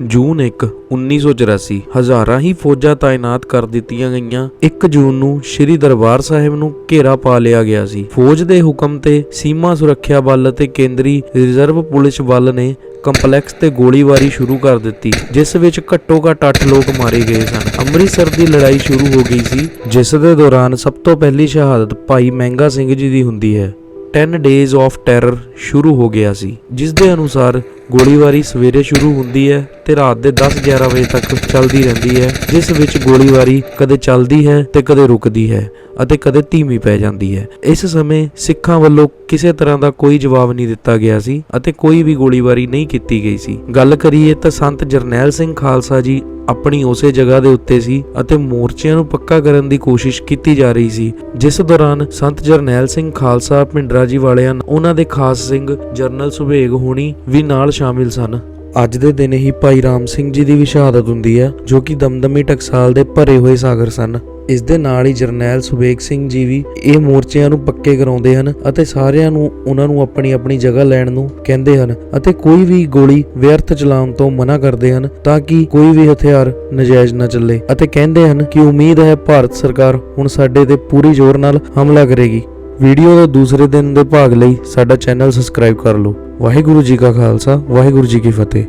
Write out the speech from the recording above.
ਜੂਨ 1 1984 ਹਜ਼ਾਰਾਂ ਹੀ ਫੌਜਾਂ ਤਾਇਨਾਤ ਕਰ ਦਿੱਤੀਆਂ ਗਈਆਂ। 1 ਜੂਨ ਨੂੰ ਸ੍ਰੀ ਦਰਬਾਰ ਸਾਹਿਬ ਨੂੰ ਘੇਰਾ ਪਾ ਲਿਆ ਗਿਆ ਸੀ। ਫੌਜ ਦੇ ਹੁਕਮ ਤੇ ਸੀਮਾ ਸੁਰੱਖਿਆ ਬਲ ਅਤੇ ਕੇਂਦਰੀ ਰਿਜ਼ਰਵ ਪੁਲਿਸ ਬਲ ਨੇ ਕੰਪਲੈਕਸ ਤੇ ਗੋਲੀਬਾਰੀ ਸ਼ੁਰੂ ਕਰ ਦਿੱਤੀ, ਜਿਸ ਵਿੱਚ ਘੱਟੋ ਘੱਟ 8 ਲੋਕ ਮਾਰੇ ਗਏ ਸਨ। ਅੰਮ੍ਰਿਤਸਰ ਦੀ ਲੜਾਈ ਸ਼ੁਰੂ ਹੋ ਗਈ ਸੀ, ਜਿਸ ਦੇ ਦੌਰਾਨ ਸਭ ਤੋਂ ਪਹਿਲੀ ਸ਼ਹਾਦਤ ਭਾਈ ਮਹਿੰਗਾ ਸਿੰਘ ਜੀ ਦੀ ਹੁੰਦੀ ਹੈ। 10 ਡੇਜ਼ ਆਫ ਟੈਰਰ ਸ਼ੁਰੂ ਹੋ ਗਿਆ ਸੀ, ਜਿਸ ਦੇ ਅਨੁਸਾਰ ਗੋਲੀਬਾਰੀ ਸਵੇਰੇ ਸ਼ੁਰੂ ਹੁੰਦੀ ਹੈ ਤੇ ਰਾਤ ਦੇ 10-11 ਵਜੇ ਤੱਕ ਚੱਲਦੀ ਰਹਿੰਦੀ ਹੈ, ਜਿਸ ਵਿੱਚ ਗੋਲੀਬਾਰੀ ਕਦੇ ਚੱਲਦੀ ਹੈ ਤੇ ਕਦੇ ਰੁਕਦੀ ਹੈ ਅਤੇ ਕਦੇ ਧੀਮੀ ਪੈ ਜਾਂਦੀ ਹੈ। ਇਸ ਸਮੇਂ ਸਿੱਖਾਂ ਵੱਲੋਂ ਕਿਸੇ ਤਰ੍ਹਾਂ ਦਾ ਕੋਈ ਜਵਾਬ ਨਹੀਂ ਦਿੱਤਾ ਗਿਆ ਸੀ ਅਤੇ ਕੋਈ ਵੀ ਗੋਲੀਬਾਰੀ ਨਹੀਂ ਕੀਤੀ ਗਈ ਸੀ। ਗੱਲ ਕਰੀਏ ਤਾਂ ਸੰਤ ਜਰਨੈਲ ਸਿੰਘ ਖਾਲਸਾ ਜੀ ਆਪਣੀ ਉਸੇ ਜਗ੍ਹਾ ਦੇ ਉੱਤੇ ਸੀ ਅਤੇ ਮੋਰਚਿਆਂ ਨੂੰ ਪੱਕਾ ਕਰਨ ਦੀ ਕੋਸ਼ਿਸ਼ ਕੀਤੀ ਜਾ ਰਹੀ ਸੀ। ਜਿਸ ਦੌਰਾਨ ਸੰਤ ਜਰਨੈਲ ਸਿੰਘ ਖਾਲਸਾ ਪਿੰਡਰਾ ਜੀ ਵਾਲਿਆਂ, ਉਹਨਾਂ ਦੇ ਖਾਸ ਸਿੰਘ ਜਰਨਲ ਸੁਭੇਗ ਹੋਣੀ ਵੀ ਨਾਲ ਸ਼ਾਮਿਲ ਸਨ। ਅੱਜ ਦੇ ਦਿਨ ਹੀ ਭਾਈ ਰਾਮ ਸਿੰਘ ਜੀ ਦੀ ਵੀ ਸ਼ਹਾਦਤ ਹੁੰਦੀ ਹੈ, ਜੋ ਕਿ ਦਮਦਮੀ ਟਕਸਾਲ ਦੇ ਭਰੇ ਹੋਏ ਸਾਗਰ ਸਨ। ਇਸ ਦੇ ਨਾਲ ਹੀ ਜਰਨੈਲ ਸੁਬੇਗ ਸਿੰਘ ਜੀ ਵੀ ਇਹ ਮੋਰਚਿਆਂ ਨੂੰ ਪੱਕੇ ਕਰਾਉਂਦੇ ਹਨ ਅਤੇ ਸਾਰਿਆਂ ਨੂੰ ਉਹਨਾਂ ਨੂੰ ਆਪਣੀ ਆਪਣੀ ਜਗ੍ਹਾ ਲੈਣ ਨੂੰ ਕਹਿੰਦੇ ਹਨ ਅਤੇ ਕੋਈ ਵੀ ਗੋਲੀ ਵਿਅਰਥ ਚਲਾਉਣ ਤੋਂ ਮਨਾ ਕਰਦੇ ਹਨ ਤਾਂ ਕਿ ਕੋਈ ਵੀ ਹਥਿਆਰ ਨਜਾਇਜ਼ ਨਾ ਚੱਲੇ ਅਤੇ ਕਹਿੰਦੇ ਹਨ ਕਿ ਉਮੀਦ ਹੈ ਭਾਰਤ ਸਰਕਾਰ ਹੁਣ ਸਾਡੇ ਤੇ ਪੂਰੀ ਜ਼ੋਰ ਨਾਲ ਹਮਲਾ ਕਰੇਗੀ। ਵੀਡੀਓ ਦੇ ਦੂਸਰੇ ਦਿਨ ਦੇ ਭਾਗ ਲਈ ਸਾਡਾ ਚੈਨਲ ਸਬਸਕ੍ਰਾਈਬ ਕਰ ਲਓ। ਵਾਹਿਗੁਰੂ ਜੀ ਕਾ ਖਾਲਸਾ, ਵਾਹਿਗੁਰੂ ਜੀ ਕੀ ਫਤਿਹ।